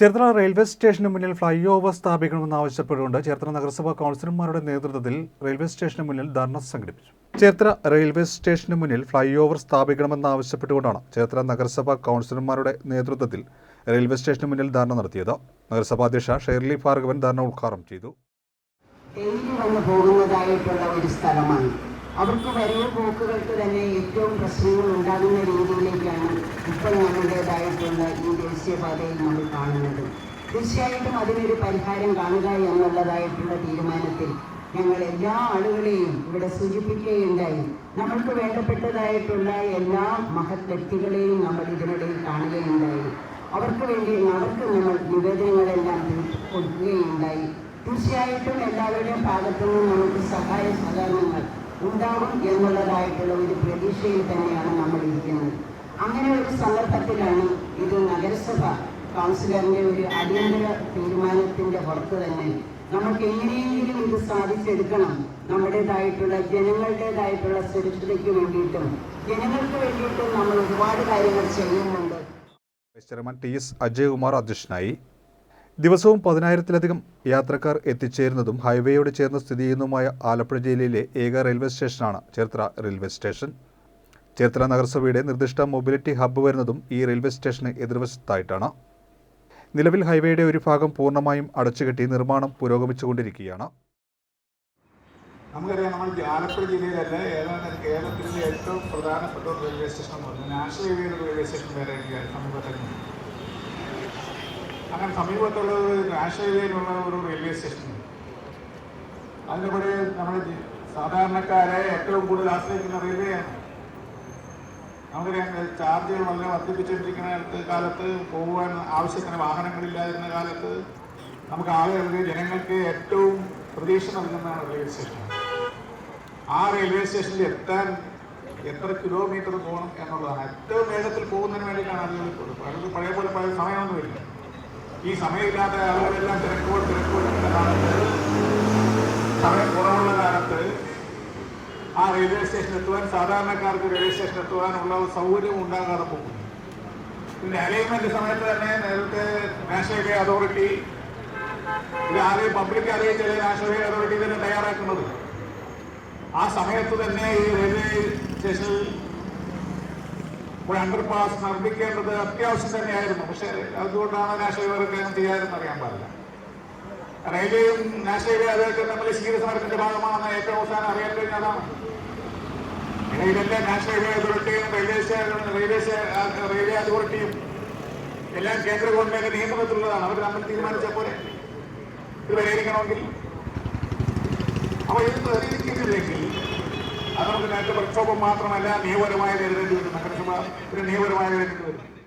Cherthala railway സ്റ്റേഷന് മുന്നിൽ fly over സ്ഥാപിക്കണമെന്നാവശ്യപ്പെട്ടുകൊണ്ട് Cherthala നഗരസഭാ കൗൺസിലർമാരുടെ നേതൃത്വത്തിൽ റെയിൽവേ സ്റ്റേഷന് മുന്നിൽ ധർണ സംഘടിപ്പിച്ചു. ചേർത്തല റെയിൽവേ സ്റ്റേഷന് മുന്നിൽ ഫ്ലൈ ഓവർ സ്ഥാപിക്കണമെന്നാവശ്യപ്പെട്ടുകൊണ്ടാണ് ചേർത്തല നഗരസഭാ കൗൺസിലർമാരുടെ നേതൃത്വത്തിൽ റെയിൽവേ സ്റ്റേഷന് മുന്നിൽ ധർണ നടത്തിയത്. നഗരസഭാ അധ്യക്ഷ ഷെർലി ഭാർഗവൻ ധർണ ഉദ്ഘാടനം ചെയ്തു. പോകുന്നതായിട്ടുള്ള ഒരു സ്ഥലമാണ്? അവർക്ക് വലിയ പോക്കുകൾക്ക് തന്നെ ഏറ്റവും പ്രശ്നങ്ങൾ ഉണ്ടാകുന്ന രീതിയിലേക്കാണ് ഇപ്പോൾ നമ്മുടേതായിട്ടുള്ള ഈ ദേശീയപാതയിൽ നമ്മൾ കാണുന്നത്. തീർച്ചയായിട്ടും അതിനൊരു പരിഹാരം കാണുക എന്നുള്ളതായിട്ടുള്ള തീരുമാനത്തിൽ ഞങ്ങൾ എല്ലാ ആളുകളെയും ഇവിടെ സൂചിപ്പിക്കുകയുണ്ടായി. നമ്മൾക്ക് വേണ്ടപ്പെട്ടതായിട്ടുള്ള എല്ലാ മഹത് വ്യക്തികളെയും നമ്മൾ ഇതിനിടയിൽ കാണുകയുണ്ടായി. അവർക്ക് വേണ്ടി അവർക്ക് നമ്മൾ നിവേദനങ്ങളെല്ലാം കൊടുക്കുകയുണ്ടായി. തീർച്ചയായിട്ടും എല്ലാവരുടെയും ഭാഗത്തു നിന്നും നമുക്ക് സഹായ സഹകരണങ്ങൾ ഉണ്ടാകും എന്നുള്ളതായിട്ടുള്ള ഒരു പ്രതീക്ഷയിൽ തന്നെയാണ് നമ്മൾ ഇരിക്കുന്നത് അങ്ങനെ ഒരു സന്ദർഭത്തിലാണ് ഇത് നഗരസഭ കൗൺസിലറിന്റെ ഒരു അടിയന്തര തീരുമാനത്തിന്റെ പുറത്ത് തന്നെ നമുക്ക് എങ്ങനെയെങ്കിലും ഇത് സാധിച്ചെടുക്കണം. നമ്മുടേതായിട്ടുള്ള ജനങ്ങളുടേതായിട്ടുള്ള സുരക്ഷിതയ്ക്ക് വേണ്ടിയിട്ടും ജനങ്ങൾക്ക് വേണ്ടിയിട്ടും നമ്മൾ ഒരുപാട് കാര്യങ്ങൾ ചെയ്യുന്നുണ്ട്. ചെയർമാൻ ടി എസ് അജയകുമാർ അധ്യക്ഷനായി ദിവസവും പതിനായിരത്തിലധികം യാത്രക്കാർ എത്തിച്ചേരുന്നതും ഹൈവേയോട് ചേർന്ന് സ്ഥിതി ചെയ്യുന്നതുമായ ആലപ്പുഴ ജില്ലയിലെ ഏക റെയിൽവേ സ്റ്റേഷനാണ് ചേർത്തല റെയിൽവേ സ്റ്റേഷൻ. ചേർത്തല നഗരസഭയുടെ നിർദ്ദിഷ്ട മൊബിലിറ്റി ഹബ്ബ് വരുന്നതും ഈ റെയിൽവേ സ്റ്റേഷന് എതിർവശത്തായിട്ടാണ്. നിലവിൽ ഹൈവേയുടെ ഒരു ഭാഗം പൂർണമായും അടച്ചുകെട്ടി നിർമ്മാണം പുരോഗമിച്ചുകൊണ്ടിരിക്കുകയാണ്. നമുക്കറിയാം നമ്മൾ ആലപ്പുഴ ജില്ലയിലല്ല ഏതാണ്ട് കേരളത്തിലെ ഏറ്റവും പ്രധാനപ്പെട്ട റെയിൽവേ സ്റ്റേഷൻ നാഷണൽ ഹൈവേയുടെ റെയിൽവേ സ്റ്റേഷൻ വേറെ സമീപത്തുണ്ട് അങ്ങനെ സമീപത്തുള്ളത് നാഷണൽ ഒരു റെയിൽവേ സ്റ്റേഷൻ നമ്മുടെ നമ്മൾ സാധാരണക്കാരെ ഏറ്റവും കൂടുതൽ ആശ്രയിക്കുന്ന റെയിൽവേയാണ് നമുക്കറിയാം ചാർജുകൾ വളരെ വർദ്ധിപ്പിച്ചുകൊണ്ടിരിക്കുന്ന കാലത്ത് പോകുവാൻ ആവശ്യത്തിന് വാഹനങ്ങളില്ലാതിരുന്ന കാലത്ത് നമുക്ക് ആളുകൾക്ക് ജനങ്ങൾക്ക് ഏറ്റവും പ്രതീക്ഷ നൽകുന്നതാണ് റെയിൽവേ സ്റ്റേഷൻ ആ റെയിൽവേ സ്റ്റേഷനിൽ എത്താൻ എത്ര കിലോമീറ്റർ പോകണം എന്നുള്ളതാണ്. ഏറ്റവും വേഗത്തിൽ പോകുന്നതിന് വേണ്ടിയിട്ടാണ് ആളുകൾ പലത് പഴയ പോലെ പഴയ സമയമൊന്നുമില്ല. ഈ സമയമില്ലാത്ത ആളുകളെല്ലാം തിരക്കോട് തിരക്കോട് സമയം കുറവുള്ള കാലത്ത് ആ റെയിൽവേ സ്റ്റേഷൻ എത്തുവാൻ സാധാരണക്കാർക്ക് റെയിൽവേ സ്റ്റേഷൻ എത്തുവാനുള്ള സൗകര്യം ഉണ്ടാകാതെ പോകും അലൈൻമെന്റ് സമയത്ത് തന്നെ നേരത്തെ നാഷണൽ ഹൈവേ അതോറിറ്റി ഇത് ആദ്യം പബ്ലിക് അറിയിച്ചത് നാഷണൽ ഹൈവേ അതോറിറ്റി തന്നെ തയ്യാറാക്കുന്നത്. ആ സമയത്ത് തന്നെ ഈ റെയിൽവേ സ്റ്റേഷനിൽ ഒരു അണ്ടർ പാസ് നിർമ്മിക്കേണ്ടത് അത്യാവശ്യം തന്നെയായിരുന്നു. പക്ഷെ അതുകൊണ്ടാണ് കാര്യം ചെയ്യാമെന്ന് അറിയാൻ പാടില്ല. റെയിൽവേയും ഹൈവേ അതൊക്കെ നമ്മൾ ശീല സമരത്തിന്റെ ഭാഗമാണെന്ന് ഏറ്റവും അവസാനം അറിയാൻ കഴിഞ്ഞതാണ്. ഇടയിലെല്ലാം നാഷണൽ ഹൈവേ അതോറിറ്റിയും റെയിൽവേ റെയിൽവേ റെയിൽവേ അതോറിറ്റിയും എല്ലാം കേന്ദ്ര ഗവൺമെന്റ് നിയന്ത്രണത്തിലുള്ളതാണ്. അവർ നമ്മൾ തീരുമാനിച്ച പോലെ ഇത് പരിഹരിക്കണമെങ്കിൽ. അപ്പോൾ ഇത് പരിഹരിക്കുന്നില്ലെങ്കിൽ അത് നമുക്ക് നേരത്തെ പ്രക്ഷോഭം മാത്രമല്ല നിയമപരമായ നേരിടേണ്ടി വരും നഗരസഭ പിന്നെ നിയമപരമായ നേരിടേണ്ടി വരും